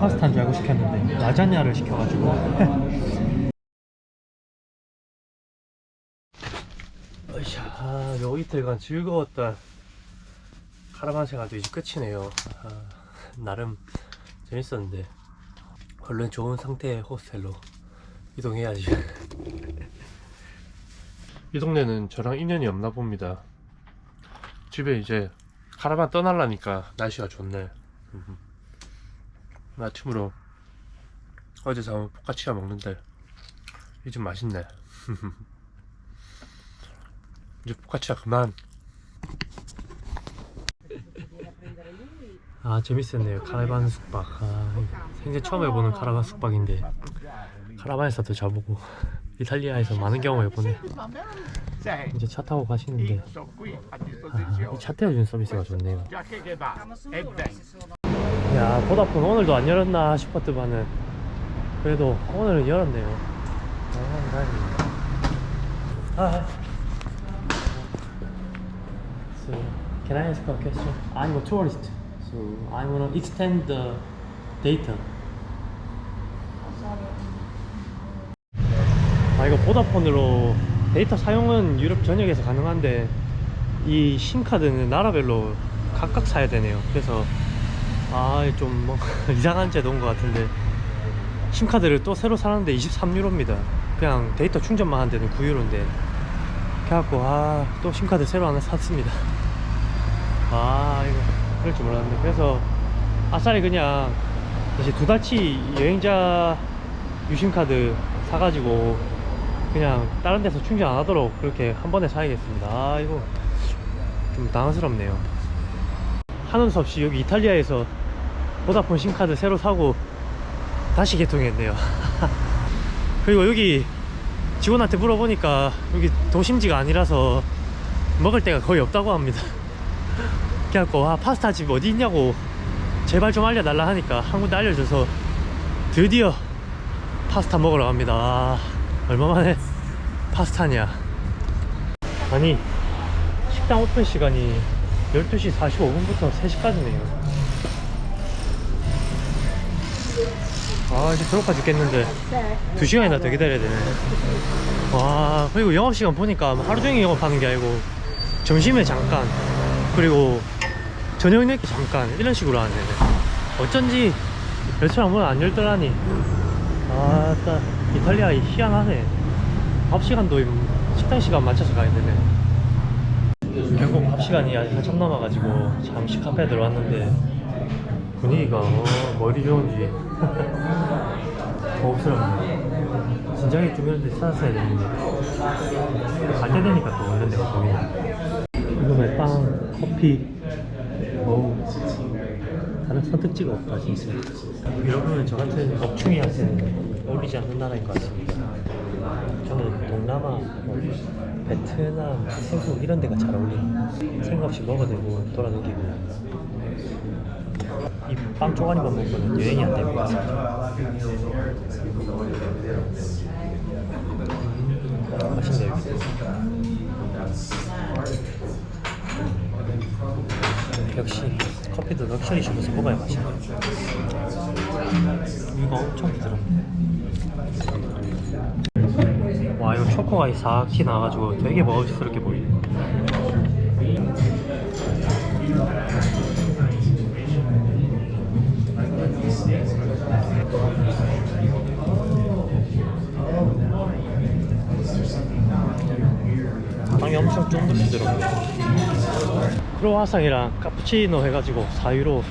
파스타인 줄 알고 시켰는데 라자냐를 시켜가지고. 으쌰 아, 요 이틀간 즐거웠던 카라반 생활도 이제 끝이네요. 아, 나름 재밌었는데. 얼른 좋은 상태의 호스텔로 이동해야지. 이 동네는 저랑 인연이 없나 봅니다. 집에 이제 카라반 떠날라니까 날씨가 좋네. 음. 아침으로 어제 사온 포카치아 먹는데 이게 좀 맛있네. 이제 포카치아 그만. 아 재밌었네요. 카라반 숙박. 아, 생전 처음 해보는 카라반 숙박인데 카라반에서도 자보고 이탈리아에서 많은 경험을 해보네. 이제 차 타고 가시는데. 아. 이차 태워주는 서비스가 좋네요 야 보다폰 오늘도 안 열었나 싶었더만은 그래도 오늘은 열었네요. 아 아 So can I ask a question? I'm a tourist. So I wanna extend the data. 아 이거 보다폰으로 데이터 사용은 유럽 전역에서 가능한데 이 심카드는 나라별로 각각 사야 되네요. 그래서 아좀 뭐 이상한 제도인 것 같은데. 심카드를 또 새로 사는데 23유로입니다. 그냥 데이터 충전만 한 데는 9유로인데. 그래갖고 아 또 심카드 새로 하나 샀습니다. 아 이거 그럴 줄 몰랐네 그래서 아싸리 그냥 이제 두 달치 여행자 유심카드 사가지고 그냥 다른 데서 충전 안 하도록 그렇게 한 번에 사야겠습니다. 아 이거 좀 당황스럽네요. 하는 수 없이 여기 이탈리아에서 보다폰 심카드 새로 사고 다시 개통했네요. 그리고 여기 직원한테 물어보니까 여기 도심지가 아니라서 먹을 데가 거의 없다고 합니다. 그래갖고 아 파스타 집 어디 있냐고 제발 좀 알려달라 하니까 한 군데 알려줘서 드디어 파스타 먹으러 갑니다. 아, 얼마만에 파스타냐. 아니 식당 오픈 시간이 12시 45분부터 3시까지네요 아 이제 배고파 죽겠는데. 2시간이나 더 기다려야 되네. 와 그리고 영업시간 보니까 뭐 하루 종일 영업하는 게 아니고 점심에 잠깐 그리고 저녁 늦게 잠깐 이런 식으로 하네 어쩐지 레스토랑 문을 안 열더라니. 아따 이탈리아 희한하네. 밥 시간도 식당 시간 맞춰서 가야 되네. 결국 밥 시간이 아직 한참 남아가지고 잠시 카페에 들어왔는데 분위기가 어, 머리 좋은지. 고급스럽네 진작에 좀 이런 데 찾았어야 되는데. 갈 때 되니까 또 이런 데가 보이네 이거에 빵, 커피 어우 다른 선택지가 없다 진짜. 여러분은 저 같은 업충이한테는 어울리지 않는 나라인 것 같습니다. 저는 동남아, 뭐 베트남, 태국 이런 데가 잘 어울리는. 생각 없이 먹어대고 돌아다니고 이빵 쪼가리만 먹으면 여행이 안 되는 것 같습니다. 음, 맛있네요 역시 커피도 럭셔리 숍에서 먹어야 맛있네. 이거 엄청 부드럽네. 와 이거 초코가 이삭히 나와가지고 되게 먹음직스럽게 보이네 크로와상이랑 카푸치노 해가지고 4유로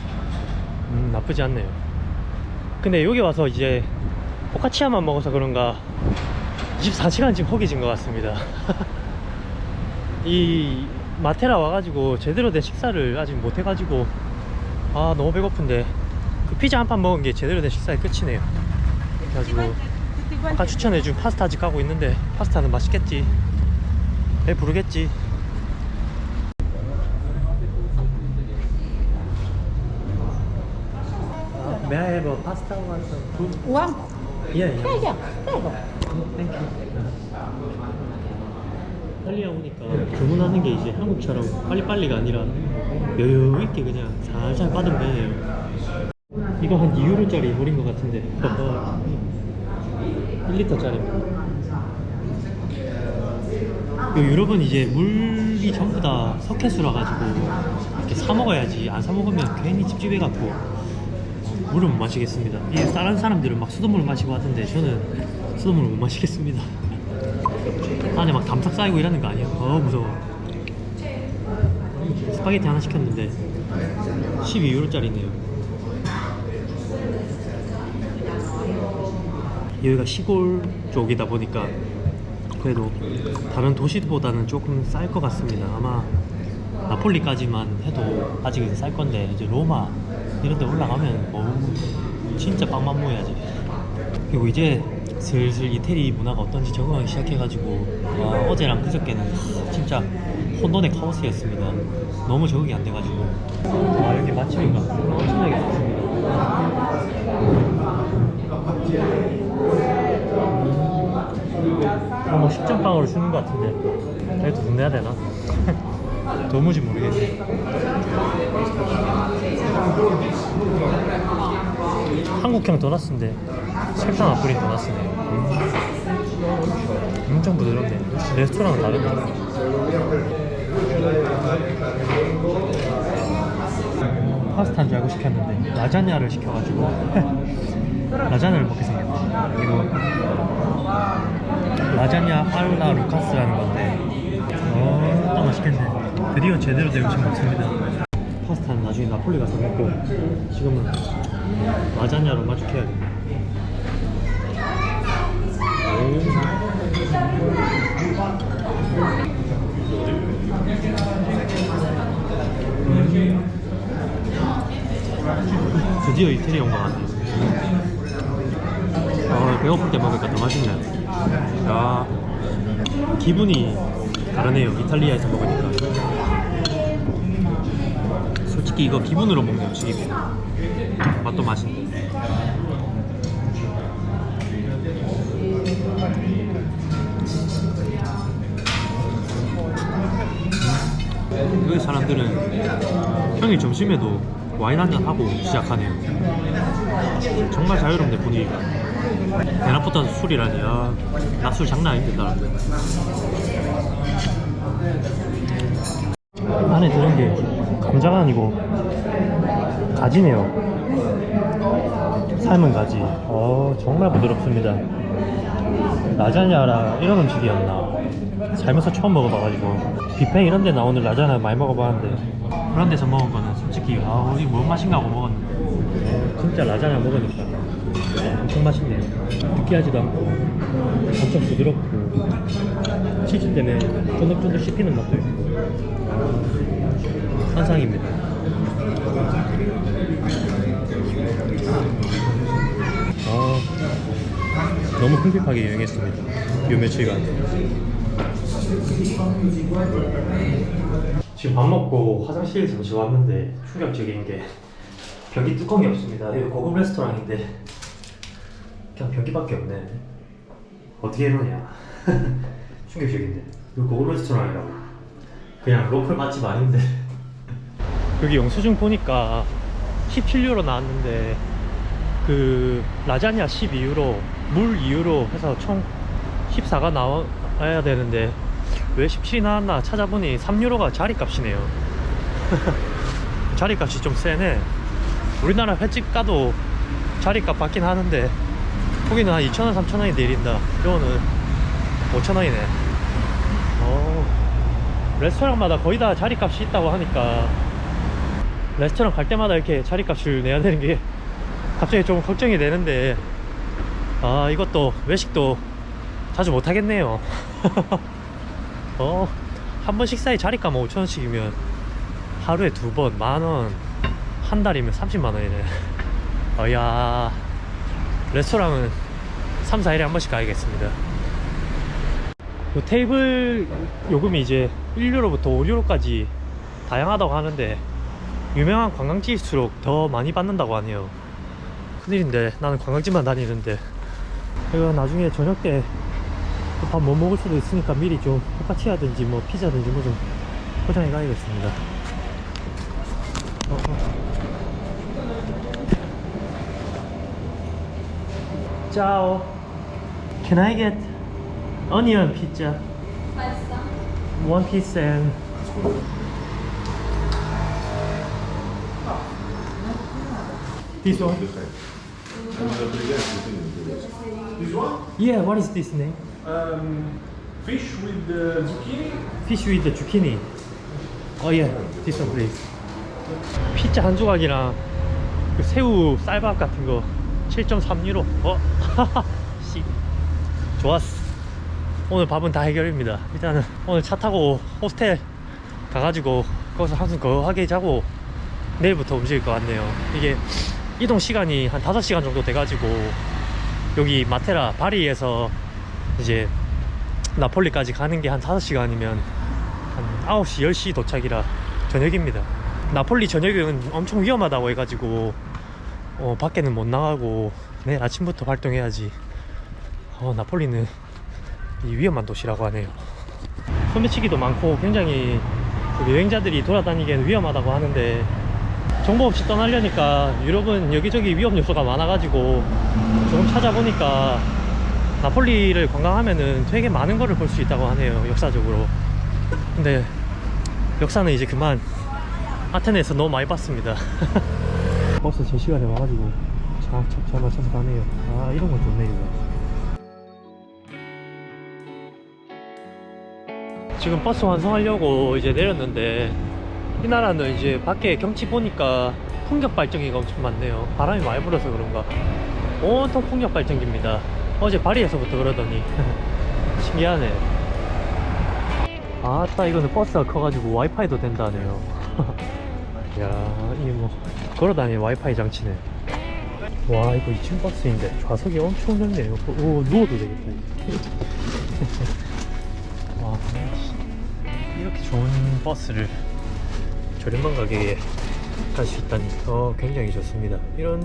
음, 나쁘지 않네요. 근데 여기 와서 이제 포카치아만 먹어서 그런가 24시간 지금 허기진 것 같습니다. 이 마테라 와가지고 제대로 된 식사를 아직 못 해가지고 아 너무 배고픈데 그 피자 한 판 먹은 게 제대로 된 식사의 끝이네요. 그래가지고 아까 추천해준 파스타 집 가고 있는데 파스타는 맛있겠지. 배 부르겠지 May I have a pasta one food? One? Yeah, yeah. Yeah, yeah. Prego. Thank you. 이탈리아 오니까 주문하는 게 이제 한국처럼 빨리빨리가 아니라 여유 있게 그냥 살살 받으면 되네요. 이거 한 2유로짜리 물인 것 같은데 1리터짜리입니다 요 유럽은 이제 물이 전부 다 석회수라 가지고 이렇게 사 먹어야지 안 사 먹으면 괜히 찝찝해 갖고 어, 물을 못 마시겠습니다. 이 다른 사람들은 막 수돗물 마시고 하던데 저는 수돗물을 못 마시겠습니다. 안에 막 담삭 쌓이고 이러는 거 아니야? 어 무서워. 스파게티 하나 시켰는데 12유로짜리네요. 여기가 시골 쪽이다 보니까 그래도 다른 도시보다는 조금 쌀 것 같습니다. 아마 나폴리까지만 해도 아직은 쌀 건데 이제 로마 이런 데 올라가면 어우 진짜 빵만 모여야지. 그리고 이제 슬슬 이태리 문화가 어떤지 적응하기 시작해가지고 와, 어제랑 그저께는 하, 진짜 혼돈의 카오스였습니다. 너무 적응이 안 돼가지고 아 여기 맛집인가 엄청나게 좋습니다. 아, 뭐 식전빵으로 주는 것 같은데 그래도 돈 내야 되나? 도무지 모르겠네 한국형 도나스인데 설탕 안 뿌린 도나스네. 음. 엄청 부드럽네. 역시 레스토랑은 다르다 파스타인 줄 알고 시켰는데 라자냐를 시켜가지고 라자냐를 먹게 생겼네. 이거 라자냐 알라 루카스라는 건데 어, 맛있겠네 드디어 제대로 된 음식 먹습니다 파스타는 나중에 나폴리 가서 먹고 지금은 라자냐로 만족해야겠네 드디어 이태리 온 것 같네 아, 배고플 때 먹으니까 더 맛있네. 야, 기분이 다르네요. 이탈리아에서 먹으니까. 솔직히 이거 기분으로 먹는 음식이고 맛도 맛있네. 여기 사람들은 평일 점심에도 와인 한잔 하고 시작하네요. 정말 자유롭네 분위기가. 대낮부터 술이라니 야 낮술 장난 아닌데 사람들 안에 들은 게 감자가 아니고 가지네요. 삶은 가지. 어 정말 부드럽습니다. 라자냐라 이런 음식이었나? 살면서 처음 먹어봐가지고. 뷔페 이런 데 나오는 라자냐 많이 먹어봤는데. 그런 데서 먹은 거는 솔직히 아 이게 뭔 맛인가 하고 먹었는데. 진짜 라자냐 먹으니까 엄청 맛있네요. 느끼하지도 않고 엄청 부드럽고 치즈 때문에 쫀득쫀득 씹히는 맛도 있고 환상입니다. 아 너무 흥미하게 여행했습니다. 요 며칠간. 지금 밥 먹고 화장실 잠시 왔는데 충격적인 게 변기 뚜껑이 없습니다. 여기 고급 레스토랑인데 그냥 변기밖에 없네. 어떻게 이러냐. 충격적인데. 이거 고급 레스토랑이라고. 그냥 로컬 맛집 아닌데. 여기 영수증 보니까 17유로 나왔는데 그 라자냐 12유로, 물 2유로 해서 총 14가 나와야 되는데 왜 17이 나왔나 찾아보니 3유로가 자리값이네요. 자리값이 좀 세네. 우리나라 횟집 가도 자리값 받긴 하는데 거기는 한 2,000원, 3,000원이 내린다. 이거는 5,000원이네. 어, 레스토랑마다 거의 다 자리값이 있다고 하니까 레스토랑 갈 때마다 이렇게 자리값을 내야 되는 게 갑자기 좀 걱정이 되는데 아 이것도 외식도 자주 못 하겠네요. 어, 한 번 식사에 자리값 5,000원씩이면 하루에 두 번 만원 한 달이면 30만 원이네. 어야 레스토랑은 3, 4일에 한 번씩 가야겠습니다. 요 테이블 요금이 이제 1유로부터 5유로까지 다양하다고 하는데 유명한 관광지일수록 더 많이 받는다고 하네요. 큰일인데 나는 관광지만 다니는데 이거 나중에 저녁 때 밥 못 먹을 수도 있으니까 미리 좀 포카치아든지 뭐 피자든지 뭐 좀 포장해 가야겠습니다. 어, 어. Ciao. Can I get onion pizza? One piece and this one. This one? Yeah, what is this name? Um, fish with the zucchini. Fish with the zucchini. Oh yeah, this one please. 피자 한 조각이랑 그 새우 쌀밥 같은 거 7.3유로. 어? 씨. 좋았어. 오늘 밥은 다 해결입니다. 일단은 오늘 차 타고 호스텔 가가지고 거기서 한숨 거하게 자고 내일부터 움직일 것 같네요. 이게 이동 시간이 한 5시간 정도 돼가지고 여기 마테라 파리에서 이제 나폴리까지 가는 게 한 5시간이면 한 9시, 10시 도착이라 저녁입니다. 나폴리 저녁은 엄청 위험하다고 해가지고 어, 밖에는 못 나가고 내일 아침부터 활동해야지. 어, 나폴리는 이 위험한 도시라고 하네요. 소매치기도 많고 굉장히 그 여행자들이 돌아다니기에는 위험하다고 하는데 정보 없이 떠나려니까 유럽은 여기저기 위험 요소가 많아가지고 조금 찾아보니까 나폴리를 관광하면은 되게 많은 거를 볼 수 있다고 하네요 역사적으로. 근데 역사는 이제 그만 아테네에서 너무 많이 봤습니다. 버스 제 시간에 와가지고 잘, 맞춰서 가네요. 아 이런 건 좋네 이거. 지금 버스 완성하려고 이제 내렸는데 이 나라는 이제 밖에 경치 보니까 풍력 발전기가 엄청 많네요. 바람이 많이 불어서 그런가. 온통 풍력 발전기입니다. 어제 파리에서부터 그러더니. 신기하네. 아따 이거는 버스가 커가지고 와이파이도 된다네요. 야 이게 뭐 걸어다니는 와이파이 장치네. 와 이거 2층 버스인데 좌석이 엄청 넓네요. 오 누워도 되겠다 와 이렇게 좋은 버스를 저렴한 가격에 갈 수 있다니 어 굉장히 좋습니다. 이런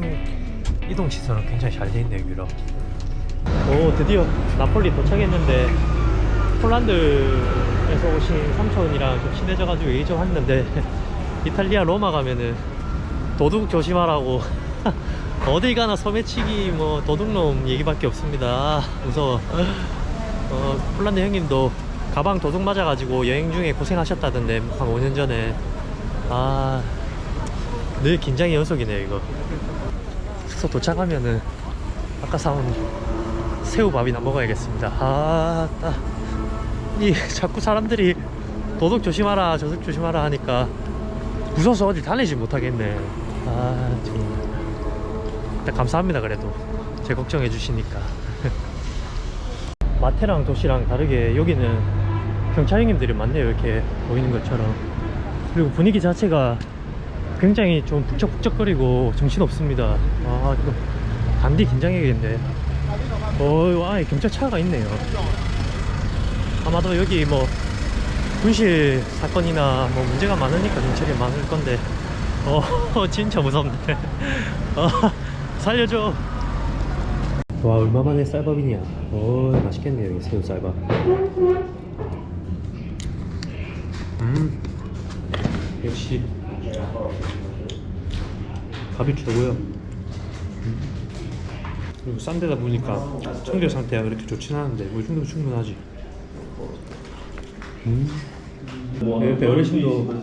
이동 시설은 굉장히 잘 돼 있네요 유럽. 오 드디어 나폴리 도착했는데 폴란드에서 오신 삼촌이랑 좀 친해져 가지고 얘기 좀 했는데 이탈리아 로마 가면은 도둑 조심하라고 어딜 가나 소매치기 뭐 도둑놈 얘기밖에 없습니다. 아, 무서워. 어, 폴란드 형님도 가방 도둑 맞아가지고 여행 중에 고생하셨다던데 한 5년 전에 아 늘 긴장의 연속이네요 이거. 숙소 도착하면은 아까 사온 새우밥이나 먹어야겠습니다. 아 따 이 자꾸 사람들이 도둑 조심하라 저둑 조심하라 하니까 무서워서 어디 다니지 못하겠네. 아 정말. 일단 감사합니다 그래도. 제 걱정해 주시니까. 마테랑 도시랑 다르게 여기는 경찰 형님들이 많네요 이렇게 보이는 것처럼 그리고 분위기 자체가 굉장히 좀 북적북적거리고 정신없습니다. 아 이거 단디 긴장해야겠네 어, 아예 경찰차가 있네요. 아마도 여기 뭐 분실 사건이나 뭐 문제가 많으니까 경찰이 많을 건데. 어 진짜 무섭네. 어 살려줘. 와 얼마만에 쌀밥이냐? 어 맛있겠네요 여기 새우 쌀밥 역시. 밥이 최고요. 음. 그리고 싼 데다 보니까 청결 상태가 그렇게 좋진 않은데 뭐이 정도면 충분하지. 음. 옆에 어르신도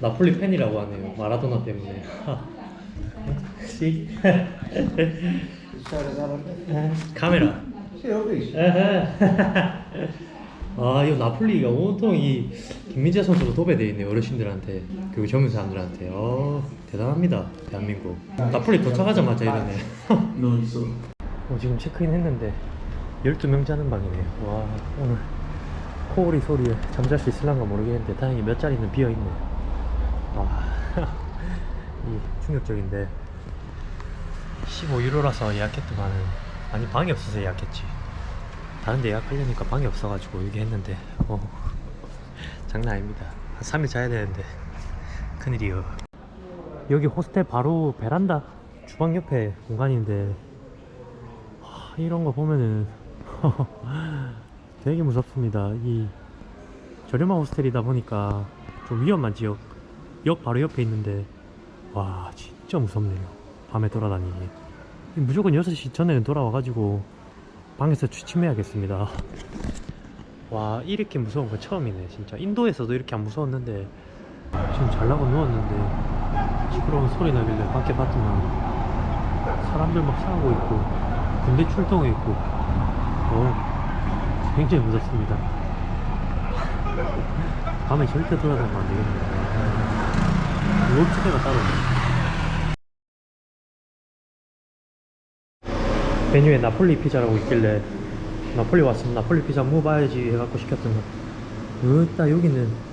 나폴리 팬이라고 하네요. 마라도나 때문에. 씨 카메라 아, 이 나폴리가 온통 이 김민재 선수로 도배돼 있네요 어르신들한테 그리고 젊은 사람들한테. 어, 대단합니다 대한민국. 나폴리 도착하자마자 이러네. 어, 지금 체크인 했는데 12명 자는 방이네요. 와, 오늘 코오리 소리에 잠잘 수 있을란가 모르겠는데 다행히 몇 자리는 비어 있네. 와, 이 충격적인데 15유로라서 예약했더만은 아니 방이 없어서 예약했지. 다른 데 예약하려니까 방이 없어가지고 여기 했는데 어 장난 아닙니다. 한 3일 자야 되는데. 큰일이요. 여기 호스텔 바로 베란다 주방 옆에 공간인데 하, 이런 거 보면은 되게 무섭습니다. 이 저렴한 호스텔이다 보니까 좀 위험한 지역 역 바로 옆에 있는데 와 진짜 무섭네요. 밤에 돌아다니기. 무조건 6시 전에는 돌아와가지고 방에서 취침해야겠습니다. 와 이렇게 무서운 건 처음이네 진짜. 인도에서도 이렇게 안 무서웠는데 지금 잘라고 누웠는데 시끄러운 소리 나길래 밖에 봤더만 사람들 막 싸우고 있고 군대 출동해 있고. 어 굉장히 무섭습니다. 밤에 절대 돌아다니면 안 되겠네. 무업지대가 따로 있네 메뉴에 나폴리 피자라고 있길래 나폴리 왔으면 나폴리 피자 먹어봐야지 해갖고 시켰더니 으따 여기는